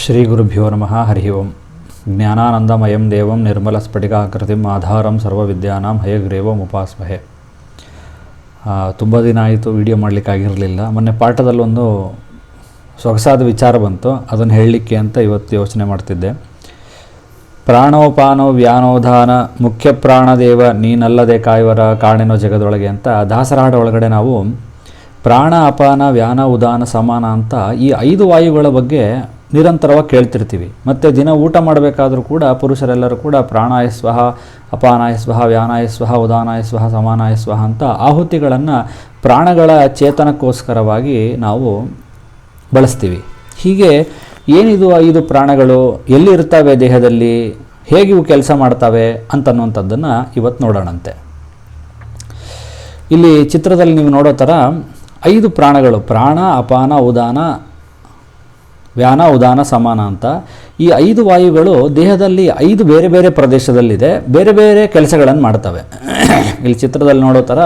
ಶ್ರೀ ಗುರುಭ್ಯೋ ನಮಃ ಹರಿ ಓಂ. ಜ್ಞಾನಾನಂದಮಯಂ ದೇವಂ ನಿರ್ಮಲಸ್ಫಟಿಕಾಕೃತಿಂ ಆಧಾರಂ ಸರ್ವವಿದ್ಯಾನಾಂ ಹಯಗ್ರೀವಂ ಉಪಾಸ್ಮಹೆ. ತುಂಬ ದಿನ ಆಯಿತು ವಿಡಿಯೋ ಮಾಡಲಿಕ್ಕಾಗಿರಲಿಲ್ಲ ಮೊನ್ನೆ ಪಾಠದಲ್ಲೊಂದು ಸೊಗಸಾದ ವಿಚಾರ ಬಂತು. ಅದನ್ನು ಹೇಳಲಿಕ್ಕೆ ಅಂತ ಇವತ್ತು ಯೋಚನೆ ಮಾಡ್ತಿದ್ದೆ. ಪ್ರಾಣೋಪಾನೋ ವ್ಯಾನೋಧಾನ ಮುಖ್ಯ ಪ್ರಾಣದೇವ ನೀನಲ್ಲದೆ ಕಾಯುವರ ಕಾಣೆನೋ ಜಗದೊಳಗೆ ಅಂತ ದಾಸರಹಾಡ ಒಳಗಡೆ ನಾವು ಪ್ರಾಣ, ಅಪಾನ, ವ್ಯಾನ, ಉದಾನ, ಸಮಾನ ಅಂತ ಈ ಐದು ವಾಯುಗಳ ಬಗ್ಗೆ ನಿರಂತರವಾಗಿ ಕೇಳ್ತಿರ್ತೀವಿ. ಮತ್ತು ದಿನ ಊಟ ಮಾಡಬೇಕಾದರೂ ಕೂಡ ಪುರುಷರೆಲ್ಲರೂ ಕೂಡ ಪ್ರಾಣಾಯ ಸ್ವಹ, ಅಪಾನಾಯ ಸ್ವಹ, ವ್ಯಾನಾಯ ಅಂತ ಆಹುತಿಗಳನ್ನು ಪ್ರಾಣಗಳ ಚೇತನಕ್ಕೋಸ್ಕರವಾಗಿ ನಾವು ಬಳಸ್ತೀವಿ. ಹೀಗೆ ಏನಿದು ಐದು ಪ್ರಾಣಗಳು ಎಲ್ಲಿರ್ತವೆ ದೇಹದಲ್ಲಿ, ಹೇಗೆ ಇವು ಕೆಲಸ ಮಾಡ್ತವೆ ಅಂತನ್ನುವಂಥದ್ದನ್ನು ಇವತ್ತು ನೋಡೋಣಂತೆ. ಇಲ್ಲಿ ಚಿತ್ರದಲ್ಲಿ ನೀವು ನೋಡೋ ಥರ ಐದು ಪ್ರಾಣಗಳು, ಪ್ರಾಣ, ಅಪಾನ, ಉದಾನ ವ್ಯಾನ, ಉದಾನ, ಸಮಾನ ಅಂತ. ಈ ಐದು ವಾಯುಗಳು ದೇಹದಲ್ಲಿ ಐದು ಬೇರೆ ಬೇರೆ ಪ್ರದೇಶದಲ್ಲಿದೆ, ಬೇರೆ ಬೇರೆ ಕೆಲಸಗಳನ್ನು ಮಾಡ್ತವೆ. ಇಲ್ಲಿ ಚಿತ್ರದಲ್ಲಿ ನೋಡೋ ಥರ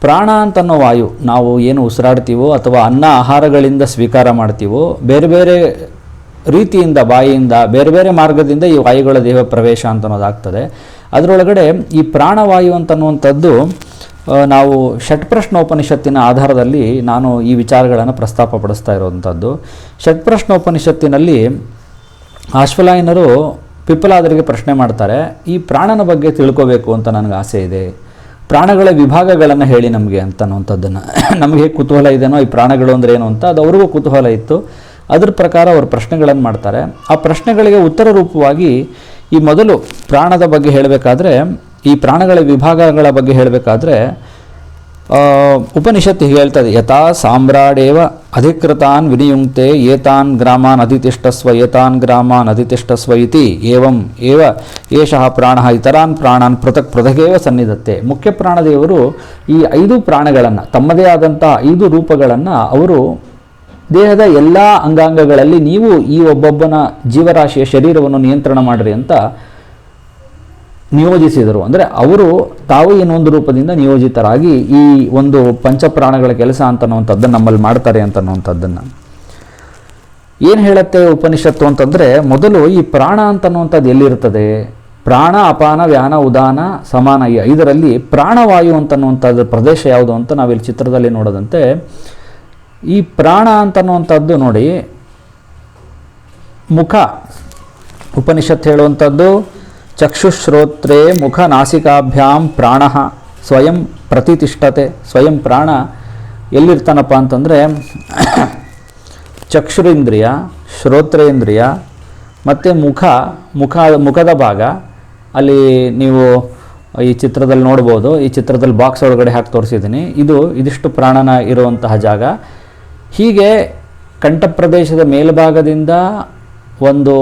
ಪ್ರಾಣ ಅಂತನ್ನೋ ವಾಯು, ನಾವು ಏನು ಉಸಿರಾಡ್ತೀವೋ ಅಥವಾ ಅನ್ನ ಆಹಾರಗಳಿಂದ ಸ್ವೀಕಾರ ಮಾಡ್ತೀವೋ, ಬೇರೆ ಬೇರೆ ರೀತಿಯಿಂದ ಬಾಯಿಯಿಂದ ಬೇರೆ ಬೇರೆ ಮಾರ್ಗದಿಂದ ಈ ವಾಯುಗಳ ದೇಹ ಪ್ರವೇಶ ಅಂತ ಅನ್ನೋದಾಗ್ತದೆ ಅದರೊಳಗಡೆ ಈ ಪ್ರಾಣವಾಯು ಅಂತನ್ನುವಂಥದ್ದು ನಾವು ಷಟ್ಪ್ರಶ್ನೋಪನಿಷತ್ತಿನ ಆಧಾರದಲ್ಲಿ ನಾನು ಈ ವಿಚಾರಗಳನ್ನು ಪ್ರಸ್ತಾಪಪಡಿಸ್ತಾ ಇರುವಂಥದ್ದು. ಷಟ್ಪ್ರಶ್ನೋಪನಿಷತ್ತಿನಲ್ಲಿ ಅಶ್ವಲಾಯನರು ಪಿಪ್ಪಲಾದರಿಗೆ ಪ್ರಶ್ನೆ ಮಾಡ್ತಾರೆ, ಈ ಪ್ರಾಣನ ಬಗ್ಗೆ ತಿಳ್ಕೋಬೇಕು ಅಂತ ನನಗೆ ಆಸೆ ಇದೆ. ಪ್ರಾಣಗಳ ವಿಭಾಗಗಳನ್ನು ಹೇಳಿ ನಮಗೆ ಅಂತ ಅನ್ನುವಂಥದ್ದನ್ನು ನಮಗೆ ಕುತೂಹಲ ಇದೆನೋ ಈ ಪ್ರಾಣಗಳು ಅಂದರೆ ಏನು ಅಂತ ಅದು ಅವ್ರಿಗೂ ಕುತೂಹಲ ಇತ್ತು. ಅದ್ರ ಪ್ರಕಾರ ಅವರು ಪ್ರಶ್ನೆಗಳನ್ನು ಮಾಡ್ತಾರೆ. ಆ ಪ್ರಶ್ನೆಗಳಿಗೆ ಉತ್ತರ ರೂಪವಾಗಿ ಈ ಮೊದಲು ಪ್ರಾಣದ ಬಗ್ಗೆ ಹೇಳಬೇಕಾದ್ರೆ ಈ ಪ್ರಾಣಗಳ ವಿಭಾಗಗಳ ಬಗ್ಗೆ ಹೇಳಬೇಕಾದ್ರೆ ಉಪನಿಷತ್ತು ಹೇಳ್ತದೆ, ಯಥಾ ಸಾಮ್ರಾಡೇವ ಅಧಿಕೃತಾನ್ ವಿನಿಯುಂಕ್ತೆ, ಏತಾನ್ ಗ್ರಾಮಾನ್ ಅಧಿತಿಷ್ಠಸ್ವ, ಏತಾನ್ ಗ್ರಾಮಾನ್ ಅಧಿತಿಷ್ಠಸ್ವ ಇತಿ, ಏವಂ ಏವ, ಏಷಃ ಪ್ರಾಣ ಇತರಾನ್ ಪ್ರಾಣಾನ್ ಪೃಥಕ್ ಪೃಥಗೇವ ಸನ್ನಿಧತ್ತೆ. ಮುಖ್ಯ ಪ್ರಾಣದೇವರು ಈ ಐದು ಪ್ರಾಣಗಳನ್ನು, ತಮ್ಮದೇ ಆದಂಥ ಐದು ರೂಪಗಳನ್ನು ಅವರು ದೇಹದ ಎಲ್ಲ ಅಂಗಾಂಗಗಳಲ್ಲಿ ನೀವು ಈ ಒಬ್ಬೊಬ್ಬನ ಜೀವರಾಶಿಯ ಶರೀರವನ್ನು ನಿಯಂತ್ರಣ ಮಾಡಿರಿ ಅಂತ ನಿಯೋಜಿಸಿದರು. ಅಂದರೆ ಅವರು ತಾವು ಇನ್ನೊಂದು ರೂಪದಿಂದ ನಿಯೋಜಿತರಾಗಿ ಈ ಒಂದು ಪಂಚಪ್ರಾಣಗಳ ಕೆಲಸ ಅಂತನ್ನುವಂಥದ್ದನ್ನು ನಮ್ಮಲ್ಲಿ ಮಾಡ್ತಾರೆ ಅಂತನ್ನುವಂಥದ್ದನ್ನು. ಏನು ಹೇಳುತ್ತೆ ಉಪನಿಷತ್ತು ಅಂತಂದರೆ, ಮೊದಲು ಈ ಪ್ರಾಣ ಅಂತನ್ನುವಂಥದ್ದು ಎಲ್ಲಿರ್ತದೆ ಪ್ರಾಣ, ಅಪಾನ, ವ್ಯಾನ, ಉದಾನ, ಸಮಾನ ಇದರಲ್ಲಿ ಐದರಲ್ಲಿ ಪ್ರಾಣವಾಯು ಅಂತನ್ನುವಂಥದ್ದು ಪ್ರದೇಶ ಯಾವುದು ಅಂತ ನಾವಿಲ್ಲಿ ಚಿತ್ರದಲ್ಲಿ ನೋಡದಂತೆ. ಈ ಪ್ರಾಣ ಅಂತನ್ನುವಂಥದ್ದು ನೋಡಿ ಮುಖ. ಉಪನಿಷತ್ತು ಹೇಳುವಂಥದ್ದು ಚಕ್ಷುಶ್ರೋತ್ರೇ ಮುಖ ನಾಸಿಕಾಭ್ಯಾಂ ಪ್ರಾಣ ಸ್ವಯಂ ಪ್ರತಿತಿಷ್ಠತೆ, ಸ್ವಯಂ ಪ್ರಾಣ ಎಲ್ಲಿರ್ತಾನಪ್ಪ ಅಂತಂದರೆ ಚಕ್ಷುರೇಂದ್ರಿಯ, ಶ್ರೋತ್ರೇಂದ್ರಿಯ ಮತ್ತು ಮುಖ ಮುಖ, ಮುಖದ ಭಾಗ. ಅಲ್ಲಿ ನೀವು ಈ ಚಿತ್ರದಲ್ಲಿ ನೋಡ್ಬೋದು, ಈ ಚಿತ್ರದಲ್ಲಿ ಬಾಕ್ಸ್ ಒಳಗಡೆ ಹಾಕಿ ತೋರಿಸಿದ್ದೀನಿ. ಇದು ಇದಿಷ್ಟು ಪ್ರಾಣನ ಇರುವಂತಹ ಜಾಗ. ಹೀಗೆ ಕಂಠಪ್ರದೇಶದ ಮೇಲ್ಭಾಗದಿಂದ ಒಂದು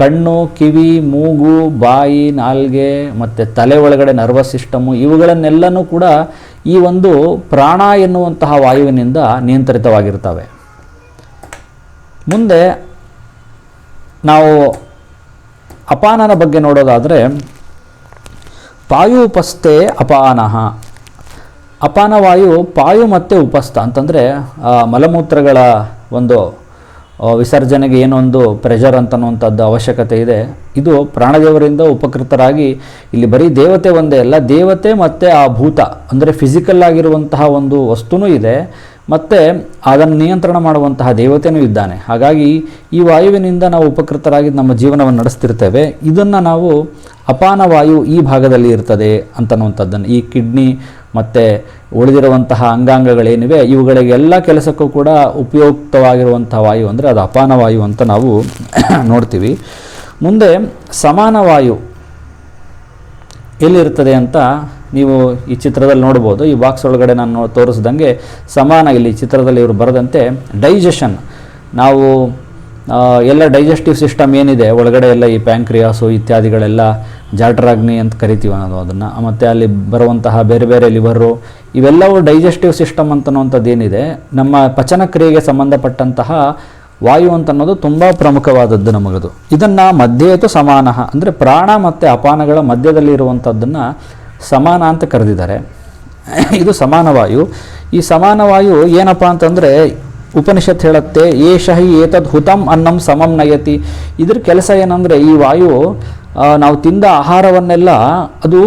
ಕಣ್ಣು, ಕಿವಿ, ಮೂಗು, ಬಾಯಿ, ನಾಲ್ಗೆ, ಮತ್ತು ತಲೆ ಒಳಗಡೆ ನರ್ವಸ್ ಸಿಸ್ಟಮು ಇವುಗಳನ್ನೆಲ್ಲನೂ ಕೂಡ ಈ ಒಂದು ಪ್ರಾಣ ಎನ್ನುವಂತಹ ವಾಯುವಿನಿಂದ ನಿಯಂತ್ರಿತವಾಗಿರ್ತವೆ. ಮುಂದೆ ನಾವು ಅಪಾನನ ಬಗ್ಗೆ ನೋಡೋದಾದರೆ ಪಾಯು ಉಪಸ್ಥೆ ಅಪಾನ ಅಪಾನವಾಯು ಪಾಯು ಮತ್ತು ಉಪಸ್ಥ ಅಂತಂದರೆ ಮಲಮೂತ್ರಗಳ ಒಂದು ವಿಸರ್ಜನೆಗೆ ಏನೊಂದು ಪ್ರೆಷರ್ ಅಂತನ್ನುವಂಥದ್ದು ಅವಶ್ಯಕತೆ ಇದೆ. ಇದು ಪ್ರಾಣದೇವರಿಂದ ಉಪಕೃತರಾಗಿ ಇಲ್ಲಿ ಬರೀ ದೇವತೆ ಒಂದೇ ಅಲ್ಲ, ದೇವತೆ ಮತ್ತು ಆ ಭೂತ, ಅಂದರೆ ಫಿಸಿಕಲ್ ಆಗಿರುವಂತಹ ಒಂದು ವಸ್ತುನೂ ಇದೆ. ಮತ್ತು ಅದನ್ನು ನಿಯಂತ್ರಣ ಮಾಡುವಂತಹ ದೇವತೆಯೂ ಇದ್ದಾನೆ. ಹಾಗಾಗಿ ಈ ವಾಯುವಿನಿಂದ ನಾವು ಉಪಕೃತರಾಗಿ ನಮ್ಮ ಜೀವನವನ್ನು ನಡೆಸ್ತಿರ್ತೇವೆ. ಇದನ್ನು ನಾವು ಅಪಾನ ವಾಯು ಈ ಭಾಗದಲ್ಲಿ ಇರ್ತದೆ ಅಂತನ್ನುವಂಥದ್ದನ್ನು. ಈ ಕಿಡ್ನಿ ಮತ್ತು ಉಳಿದಿರುವಂತಹ ಅಂಗಾಂಗಗಳೇನಿವೆ, ಇವುಗಳಿಗೆಲ್ಲ ಕೆಲಸಕ್ಕೂ ಕೂಡ ಉಪಯುಕ್ತವಾಗಿರುವಂತಹ ವಾಯು ಅಂದರೆ ಅದು ಅಪಾನ ವಾಯು ಅಂತ ನಾವು ನೋಡ್ತೀವಿ. ಮುಂದೆ ಸಮಾನ ವಾಯು ಎಲ್ಲಿರ್ತದೆ ಅಂತ ನೀವು ಈ ಚಿತ್ರದಲ್ಲಿ ನೋಡ್ಬೋದು ಈ ಬಾಕ್ಸ್ ಒಳಗಡೆ ನಾನು ತೋರಿಸ್ದಂಗೆ ಸಮಾನ ಇಲ್ಲಿ ಚಿತ್ರದಲ್ಲಿ ಇವರು ಬರೆದಂತೆ ಡೈಜೆಷನ್ ನಾವು ಎಲ್ಲ ಡೈಜೆಸ್ಟಿವ್ ಸಿಸ್ಟಮ್ ಏನಿದೆ, ಒಳಗಡೆ ಎಲ್ಲ ಈ ಪ್ಯಾಂಕ್ರಿಯಾಸು ಇತ್ಯಾದಿಗಳೆಲ್ಲ ಜಾಟ್ರಾಗ್ನಿ ಅಂತ ಕರಿತೀವಿ ಅನ್ನೋದು ಅದನ್ನು. ಮತ್ತು ಅಲ್ಲಿ ಬರುವಂತಹ ಬೇರೆ ಬೇರೆ ಲಿವರು ಇವೆಲ್ಲವೂ ಡೈಜೆಸ್ಟಿವ್ ಸಿಸ್ಟಮ್ ಅಂತನ್ನುವಂಥದ್ದು ಏನಿದೆ, ನಮ್ಮ ಪಚನ ಕ್ರಿಯೆಗೆ ಸಂಬಂಧಪಟ್ಟಂತಹ ವಾಯು ಅಂತನ್ನೋದು ತುಂಬ ಪ್ರಮುಖವಾದದ್ದು ನಮಗದು. ಇದನ್ನು ಮಧ್ಯೇತು ಸಮಾನ, ಅಂದರೆ ಪ್ರಾಣ ಮತ್ತು ಅಪಾನಗಳ ಮಧ್ಯದಲ್ಲಿ ಇರುವಂಥದ್ದನ್ನು ಸಮಾನ ಅಂತ ಕರೆದಿದ್ದಾರೆ. ಇದು ಸಮಾನ ವಾಯು. ಈ ಸಮಾನ ವಾಯು ಏನಪ್ಪ ಅಂತಂದರೆ ಉಪನಿಷತ್ ಹೇಳುತ್ತೆ ಏಷ ಹಿ ಏತದ್ ಹುತಂ ಅನ್ನಂ ಸಮಂ ನಯತಿ. ಇದ್ರ ಕೆಲಸ ಏನಂದರೆ ಈ ವಾಯು ನಾವು ತಿಂದ ಆಹಾರವನ್ನೆಲ್ಲ ಅದು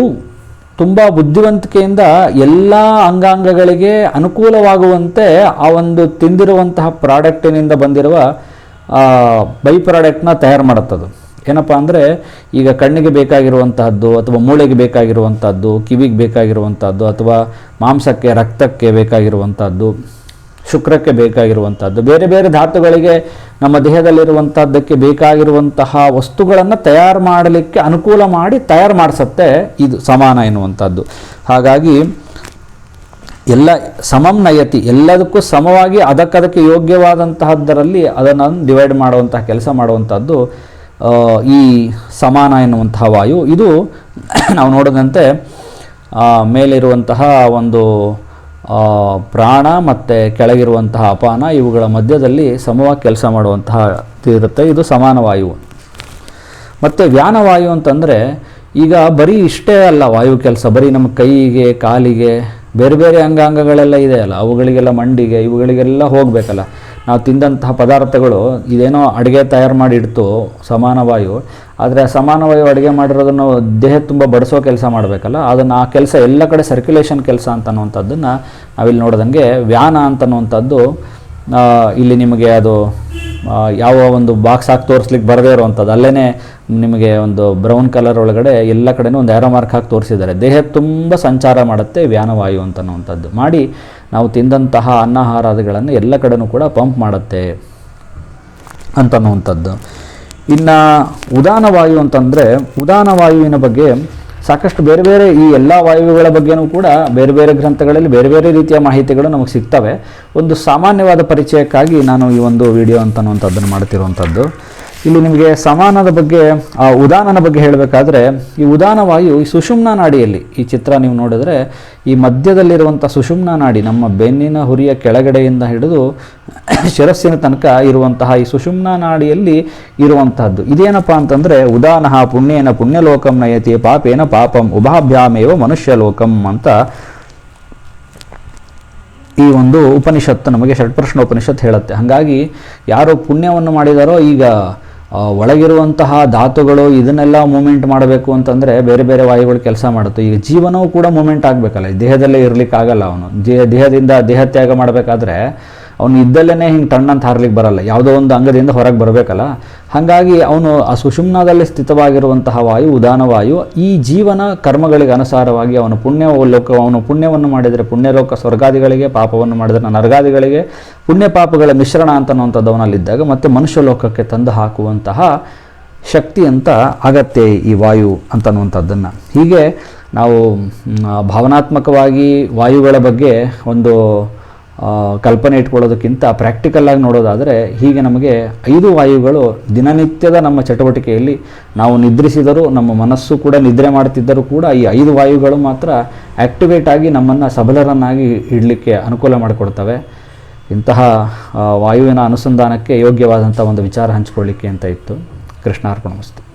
ತುಂಬ ಬುದ್ಧಿವಂತಿಕೆಯಿಂದ ಎಲ್ಲ ಅಂಗಾಂಗಗಳಿಗೆ ಅನುಕೂಲವಾಗುವಂತೆ ಆ ಒಂದು ತಿಂದಿರುವಂತಹ ಪ್ರಾಡಕ್ಟಿನಿಂದ ಬಂದಿರುವ ಬೈ ಪ್ರಾಡಕ್ಟ್ನ ತಯಾರು ಮಾಡುತ್ತದು. ಏನಪ್ಪ ಅಂದರೆ, ಈಗ ಕಣ್ಣಿಗೆ ಬೇಕಾಗಿರುವಂತಹದ್ದು ಅಥವಾ ಮೂಳೆಗೆ ಬೇಕಾಗಿರುವಂಥದ್ದು ಕಿವಿಗೆ ಬೇಕಾಗಿರುವಂಥದ್ದು ಅಥವಾ ಮಾಂಸಕ್ಕೆ, ರಕ್ತಕ್ಕೆ ಬೇಕಾಗಿರುವಂಥದ್ದು ಶುಕ್ರಕ್ಕೆ ಬೇಕಾಗಿರುವಂಥದ್ದು ಬೇರೆ ಬೇರೆ ಧಾತುಗಳಿಗೆ ನಮ್ಮ ದೇಹದಲ್ಲಿರುವಂಥದ್ದಕ್ಕೆ ಬೇಕಾಗಿರುವಂತಹ ವಸ್ತುಗಳನ್ನು ತಯಾರು ಮಾಡಲಿಕ್ಕೆ ಅನುಕೂಲ ಮಾಡಿ ತಯಾರು ಮಾಡಿಸತ್ತೆ ಇದು ಸಮಾನ ಎನ್ನುವಂಥದ್ದು ಹಾಗಾಗಿ ಎಲ್ಲ ಸಮಂ ನಯತಿ, ಎಲ್ಲದಕ್ಕೂ ಸಮವಾಗಿ ಅದಕ್ಕದಕ್ಕೆ ಯೋಗ್ಯವಾದಂತಹದ್ದರಲ್ಲಿ ಅದನ್ನು ಡಿವೈಡ್ ಮಾಡುವಂತಹ ಕೆಲಸ ಮಾಡುವಂಥದ್ದು ಈ ಸಮಾನ ಎನ್ನುವಂತಹ ವಾಯು. ಇದು ನಾವು ನೋಡಿದಂತೆ ಮೇಲಿರುವಂತಹ ಒಂದು ಪ್ರಾಣ ಮತ್ತು ಕೆಳಗಿರುವಂತಹ ಅಪಾನ ಇವುಗಳ ಮಧ್ಯದಲ್ಲಿ ಸಮವಾಗಿ ಕೆಲಸ ಮಾಡುವಂತಹ ಇರುತ್ತೆ. ಇದು ಸಮಾನ ವಾಯು. ಮತ್ತು ವ್ಯಾನವಾಯು ಅಂತಂದರೆ, ಈಗ ಬರೀ ಇಷ್ಟೇ ಅಲ್ಲ ವಾಯು ಕೆಲಸ. ಬರೀ ನಮ್ಮ ಕೈಗೆ, ಕಾಲಿಗೆ, ಬೇರೆ ಬೇರೆ ಅಂಗಾಂಗಗಳೆಲ್ಲ ಇದೆ ಅಲ್ಲ. ಅವುಗಳಿಗೆಲ್ಲ ಮಂಡಿಗೆ, ಇವುಗಳಿಗೆಲ್ಲ ಹೋಗಬೇಕಲ್ಲ. ನಾವು ತಿಂದಂತಹ ಪದಾರ್ಥಗಳು ಇದೇನೋ ಅಡುಗೆ ತಯಾರು ಮಾಡಿ ಇಡ್ತು ಸಮಾನವಾಯು ಆದರೆ ಆ ಸಮಾನ ವಾಯು ಅಡುಗೆ ಮಾಡಿರೋದನ್ನು ದೇಹ ತುಂಬ ಬಡಿಸೋ ಕೆಲಸ ಮಾಡಬೇಕಲ್ಲ, ಅದನ್ನು ಆ ಕೆಲಸ ಎಲ್ಲ ಕಡೆ ಸರ್ಕ್ಯುಲೇಷನ್ ಕೆಲಸ ಅಂತ ಅನ್ನುವಂಥದ್ದನ್ನು ನಾವಿಲ್ಲಿ ನೋಡ್ದಂಗೆ ವ್ಯಾನ ಅಂತನ್ನುವಂಥದ್ದು ಇಲ್ಲಿ ನಿಮಗೆ ಅದು ಯಾವ ಒಂದು ಬಾಕ್ಸ್ ಹಾಕಿ ತೋರಿಸ್ಲಿಕ್ಕೆ ಬರದೇ ಇರುವಂಥದ್ದು. ಅಲ್ಲೇ ನಿಮಗೆ ಒಂದು ಬ್ರೌನ್ ಕಲರ್ ಒಳಗಡೆ ಎಲ್ಲ ಕಡೆನೂ ಒಂದು ಆ್ಯರೋ ಮಾರ್ಕ್ ಹಾಕಿ ತೋರಿಸಿದ್ದಾರೆ. ದೇಹ ತುಂಬ ಸಂಚಾರ ಮಾಡುತ್ತೆ ವ್ಯಾನವಾಯು ಅಂತನ್ನುವಂಥದ್ದು ಮಾಡಿ ನಾವು ತಿಂದಂತಹ ಅನ್ನಹಾರಾದಿಗಳನ್ನು ಎಲ್ಲ ಕಡೆನೂ ಕೂಡ ಪಂಪ್ ಮಾಡುತ್ತೆ ಅಂತನ್ನುವಂಥದ್ದು. ಇನ್ನು ಉದಾನ ವಾಯು ಅಂತಂದರೆ ಉದಾನ ವಾಯುವಿನ ಬಗ್ಗೆ ಸಾಕಷ್ಟು ಬೇರೆ ಬೇರೆ ಈ ಎಲ್ಲ ವಾಯುಗಳ ಬಗ್ಗೆನೂ ಕೂಡ ಬೇರೆ ಬೇರೆ ಗ್ರಂಥಗಳಲ್ಲಿ ಬೇರೆ ಬೇರೆ ರೀತಿಯ ಮಾಹಿತಿಗಳು ನಮಗೆ ಸಿಗ್ತವೆ. ಒಂದು ಸಾಮಾನ್ಯವಾದ ಪರಿಚಯಕ್ಕಾಗಿ ನಾನು ಈ ಒಂದು ವಿಡಿಯೋ ಅಂತನ್ನುವಂಥದ್ದನ್ನು ಮಾಡ್ತಿರುವಂಥದ್ದು. ಇಲ್ಲಿ ನಿಮಗೆ ಸಮಾನದ ಬಗ್ಗೆ, ಆ ಉದಾನನ ಬಗ್ಗೆ ಹೇಳಬೇಕಾದ್ರೆ, ಈ ಉದಾನ ವಾಯು ಈ ಸುಷುಮ್ನ ನಾಡಿಯಲ್ಲಿ. ಈ ಚಿತ್ರ ನೀವು ನೋಡಿದ್ರೆ, ಈ ಮಧ್ಯದಲ್ಲಿರುವಂಥ ಸುಷುಮ್ನ ನಾಡಿ, ನಮ್ಮ ಬೆನ್ನಿನ ಹುರಿಯ ಕೆಳಗಡೆಯಿಂದ ಹಿಡಿದು ಶಿರಸ್ಸಿನ ತನಕ ಇರುವಂತಹ ಈ ಸುಷುಮ್ನ ನಾಡಿಯಲ್ಲಿ ಇರುವಂತಹದ್ದು. ಇದೇನಪ್ಪ ಅಂತಂದರೆ, ಉದಾನಃ ಪುಣ್ಯೇನ ಪುಣ್ಯಲೋಕಂ ನಯತಿ ಪಾಪೇನ ಪಾಪಂ ಉಭಾಭ್ಯಾಮೇವ ಮನುಷ್ಯಲೋಕಂ ಅಂತ ಈ ಒಂದು ಉಪನಿಷತ್ತು ನಮಗೆ ಷಟ್ಪ್ರಶ್ನ ಉಪನಿಷತ್ತು ಹೇಳುತ್ತೆ. ಹಾಗಾಗಿ ಯಾರು ಪುಣ್ಯವನ್ನು ಮಾಡಿದಾರೋ ಈಗ ಒಳಗಿರುವಂತಹ ಧಾತುಗಳು ಇದನ್ನೆಲ್ಲ ಮೂಮೆಂಟ್ ಮಾಡಬೇಕು ಅಂತಂದರೆ ಬೇರೆ ಬೇರೆ ವಾಯುಗಳು ಕೆಲಸ ಮಾಡುತ್ತೆ. ಈಗ ಜೀವನವೂ ಕೂಡ ಮೂಮೆಂಟ್ ಆಗಬೇಕಲ್ಲ ದೇಹದಲ್ಲೇ ಇರಲಿಕ್ಕೆ ಆಗಲ್ಲ ಅವನು. ದೇಹ ದೇಹದಿಂದ ದೇಹತ್ಯಾಗ ಮಾಡಬೇಕಾದ್ರೆ ಅವನು ಇದ್ದಲ್ಲೇ ಹಿಂಗೆ ತಣ್ಣಂತ ಹಾರ್ಲಿಕ್ಕೆ ಬರಲ್ಲ. ಯಾವುದೋ ಒಂದು ಅಂಗದಿಂದ ಹೊರಗೆ ಬರಬೇಕಲ್ಲ. ಹಾಗಾಗಿ ಅವನು ಆ ಸುಷುಮ್ನದಲ್ಲಿ ಸ್ಥಿತವಾಗಿರುವಂತಹ ವಾಯು ಉದಾನ ವಾಯು ಈ ಜೀವನ ಕರ್ಮಗಳಿಗೆ ಅನುಸಾರವಾಗಿ ಅವನು ಪುಣ್ಯ ಲೋಕ, ಅವನು ಪುಣ್ಯವನ್ನು ಮಾಡಿದರೆ ಪುಣ್ಯಲೋಕ ಸ್ವರ್ಗಾದಿಗಳಿಗೆ, ಪಾಪವನ್ನು ಮಾಡಿದರೆ ನರಗಾದಿಗಳಿಗೆ, ಪುಣ್ಯ ಪಾಪಗಳ ಮಿಶ್ರಣ ಅಂತನ್ನುವಂಥದ್ದು ಅವನಲ್ಲಿದ್ದಾಗ ಮತ್ತು ಮನುಷ್ಯ ಲೋಕಕ್ಕೆ ತಂದು ಹಾಕುವಂತಹ ಶಕ್ತಿ ಅಂತ ಆಗತ್ತೆ ಈ ವಾಯು ಅಂತನ್ನುವಂಥದ್ದನ್ನು. ಹೀಗೆ ನಾವು ಭಾವನಾತ್ಮಕವಾಗಿ ವಾಯುಗಳ ಬಗ್ಗೆ ಒಂದು ಕಲ್ಪನೆ ಇಟ್ಕೊಳ್ಳೋದಕ್ಕಿಂತ ಪ್ರಾಕ್ಟಿಕಲ್ಲಾಗಿ ನೋಡೋದಾದರೆ ಹೀಗೆ ನಮಗೆ ಐದು ವಾಯುಗಳು ದಿನನಿತ್ಯದ ನಮ್ಮ ಚಟುವಟಿಕೆಯಲ್ಲಿ ನಾವು ನಿದ್ರಿಸಿದರೂ, ನಮ್ಮ ಮನಸ್ಸು ಕೂಡ ನಿದ್ರೆ ಮಾಡ್ತಿದ್ದರೂ ಕೂಡ ಈ ಐದು ವಾಯುಗಳು ಮಾತ್ರ ಆ್ಯಕ್ಟಿವೇಟ್ ಆಗಿ ನಮ್ಮನ್ನು ಸಬಲರನ್ನಾಗಿ ಇಡಲಿಕ್ಕೆ ಅನುಕೂಲ ಮಾಡಿಕೊಡ್ತವೆ. ಇಂತಹ ವಾಯುವಿನ ಅನುಸಂಧಾನಕ್ಕೆ ಯೋಗ್ಯವಾದಂಥ ಒಂದು ವಿಚಾರ ಹಂಚಿಕೊಳ್ಳಿಕ್ಕೆ ಅಂತ ಇತ್ತು. ಕೃಷ್ಣಾರ್ಪಣ ವಸ್ತು